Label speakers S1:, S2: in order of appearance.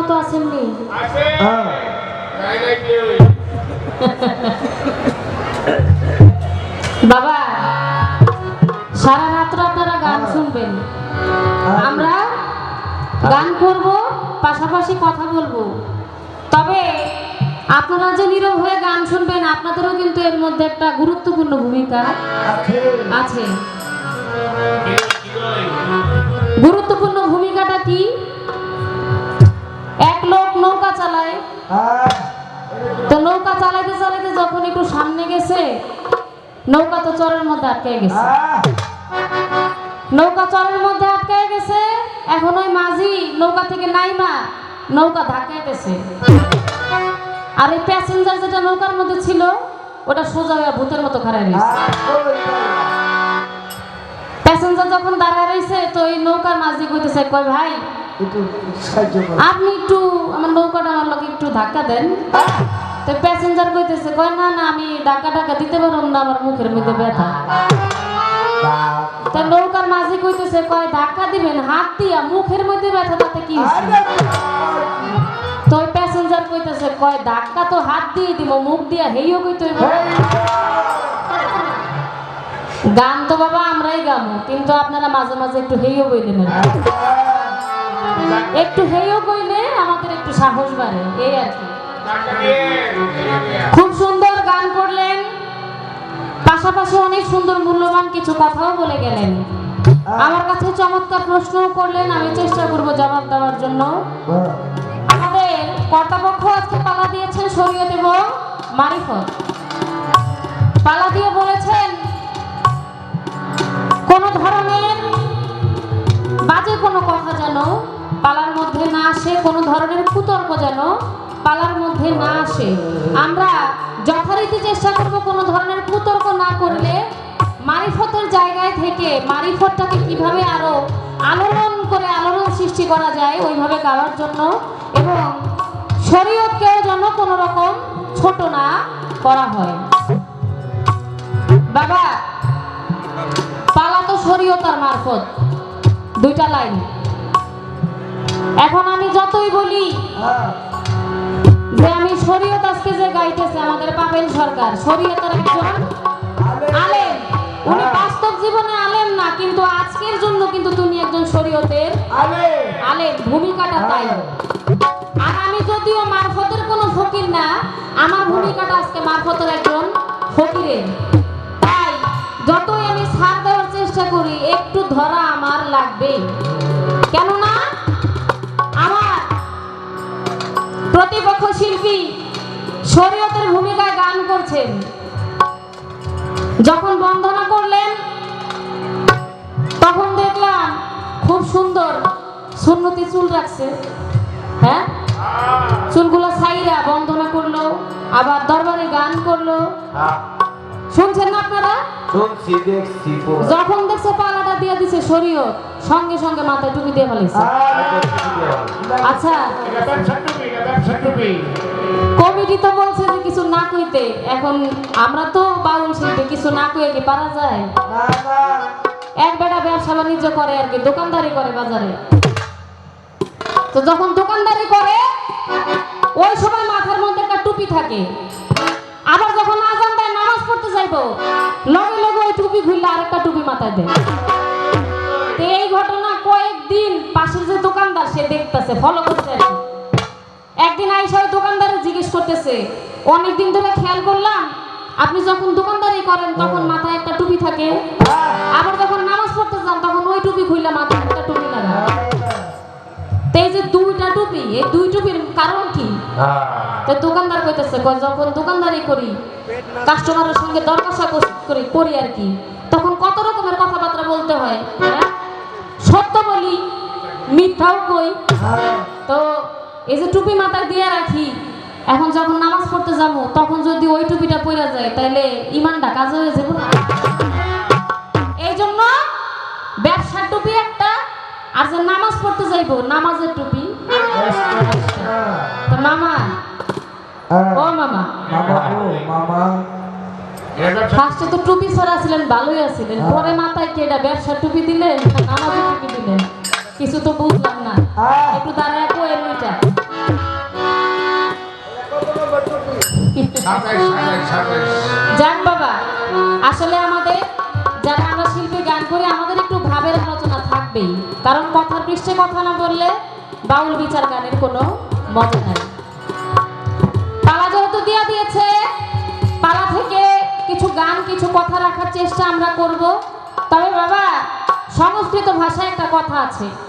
S1: মতো
S2: কেউ
S1: বাবা, সারা রাত্র আপনারা গান শুনবেন। আমরা গান করব, পাশাপাশি কথা বলব। তবে আপনারা যে নীরব হয়ে গান শুনবেন, আপনাদেরও কিন্তু এর মধ্যে একটা গুরুত্বপূর্ণ ভূমিকা
S3: আছে।
S1: গুরুত্বপূর্ণ ভূমিকাটা কি? তো নৌকা চালাইতে চালাইতে যখন একটু সামনে গেছে, নৌকা তো চরের মধ্যে আটকে গেছে। নৌকা চরের মধ্যে আটকে গেছে, এখন ওই মাঝি নৌকা থেকে নাইমা নৌকা ধাক্কাইতেছে। আর এই প্যাসেঞ্জার যেটা নৌকার মধ্যে ছিল, ওটা সোজা হয়ে ভূতের মতো খারাপ প্যাসেঞ্জার যখন দাঁড়ায় রয়েছে, তো এই নৌকার মাঝি কইতেছে কয় ভাই আপনি একটু আমার নৌকাটা আমার লোক একটু ধাক্কা দেন। তো প্যাসেঞ্জার কইতেছে কয় না না আমি ধাক্কা টাক্কা দিতে পারব না আমার মুখের মধ্যে ব্যথা। তা নৌকার মাঝি কইতেছে কয় ধাক্কা দিবেন হাত দিয়া মুখের মধ্যে ব্যথা তাতে কি? তো প্যাসেঞ্জার কইতেছে কয় ধাক্কা তো হাত দিয়ে দিব মুখ দিয়া হেইও কইতে গান তো বাবা আমরাই গামো কিন্তু আপনারা মাঝে মাঝে একটু হেইও আর কি। একটু হেইও কইলে আমাদের একটু সাহস বাড়ে, এই আর কি। খুব সুন্দর গান করলেন। পাশাপাশি অনেক সুন্দর মূল্যবান কিছু কথাও বলে গেলেন। আমার কাছে চমৎকার প্রশ্ন করলেন, আমি চেষ্টা করব জবাব দেওয়ার জন্য। আমাদের কর্তাপক্ষ আজকে পালা দিয়েছেন শরীয়ত এবং মারিফত পালা দিয়ে বলেছেন, কোন ধরনের বাজে কোনো কথা যেন পালার মধ্যে না আসে কোনো ধরনের কুতর্ক যেন? পালার মধ্যে না আসে। আমরা যথারীতি চেষ্টা করব কোনো ধরনের কুতর্ক না করলে মারিফতের জায়গায় থেকে মারিফতটাকে কীভাবে আরও আলোড়ন করে আলোড়ন সৃষ্টি করা যায় ওইভাবে গাওয়ার জন্য এবং শরীয়তকেও যেন কোনো রকম ছোট না করা হয়। বাবা, পালা তো শরীয়ত আর মারফত। দুইটা লাইন। এখন আমি যতই বলি যে আমি শরীয়ত আজকে যে গাইতেছে আমাদের পাবেল সরকার শরীয়তের একজন আলেম। উনি বাস্তব জীবনে আলেম না কিন্তু আজকের জন্য কিন্তু তুমি একজন শরীয়তের আলেম। ভূমিকাটা তাই। আর আমি যদিও মারফতের কোনো ফকির না আমার ভূমিকাটা আজকে মারফতের একজন ফকিরের। তাই যতই আমি ছাড় দেওয়ার চেষ্টা করি একটু ধরা আমার লাগবে কেননা প্রতিপক্ষ শিল্পী শরীয়তের ভূমিকায় গান করছেন। যখন বন্দনা করলেন তখন দেখলাম খুব সুন্দর সুন্নতি চুল রাখছে। হ্যাঁ? চুলগুলো সাইরা বন্দনা করল আবার দরবারে গান করল। শুনছেন না আপনারা?
S3: শুনছি দেখছি
S1: যখন দেখছে পালাটা দিয়ে দিছে শরীয়ত সঙ্গে সঙ্গে মাথায় টুপি দিয়ে ফেলেছে। আচ্ছা। কমিটি তো বলছে যে কিছু না কইতে এখন আমরা তো বাউল শিল্পী, কিছু না কইয়ে কি পারা যায়। এক বেটা ব্যবসা বাণিজ্য করে আর কি, দোকানদারি করে বাজারে তো যখন দোকানদারি করে, ওই সময় মাথার মধ্যে একটা টুপি থাকে আবার যখন আজান দেয়, নামাজ পড়তে যাইবো, লগে লগে ওই টুপি খুললে আরেকটা টুপি মাথায় দেয় তো এই ঘটনা কয়েকদিন পাশের যে দোকানদার, সে দেখতেছে ফলো করছে আর কি। একদিন আইসা ওই দোকানদারে জিজ্ঞেস করতেছে অনেকদিন ধরে খেয়াল করলাম আপনি যখন দোকানদারি করেন তখন মাথায় একটা টুপি থাকে। আবার যখন নামাজ পড়তে যান তখন ওই টুপি খুললে মাথায় একটা টুপি লাগা তো এই যে দুইটা টুপি এই দুই টুপির কারণ কি? তো দোকানদার কইতেছে কয় যখন দোকানদারি করি কাস্টমারের সঙ্গে দর করি করি আর কি তখন কত রকমের কথাবার্তা বলতে হয় হ্যাঁ? সত্য বলি মিথ্যাও কই? তো এই যে টুপি মাথায় দিয়ে রাখি এখন যখন নামাজ পড়তে যাব তখন যদি ওই টুপিটা পরে যায় তাহলে ইমানটা কাজ হয়ে যাবে না। এই জন্য ব্যবসার টুপি একটা আর যে নামাজ পড়তে যাইবো নামাজের টুপি। তো মামা ও মামা।
S3: মামা মামা।
S1: ফার্স্টে তো টুপি ছড়া ছিলেন ভালোই আছিলেন। পরে মাথায় কি এটা ব্যবসার টুপি দিলেন নামাজের টুপি দিলেন? কিছু তো বুঝলাম না। যাক বাবা, আসলে আমাদের যারা আমরা শিল্পী, গান করি, আমাদের একটু ভাবের আলোচনা থাকবেই। কারণ কথার পৃষ্ঠে কথা না বললে বাউল বিচার গানের কোনো মজা নাই। পালা যেহেতু দিয়া দিয়েছে, পালা থেকে কিছু গান, কিছু কথা রাখার চেষ্টা আমরা করব। তবে বাবা, সংস্কৃত ভাষায় একটা কথা আছে।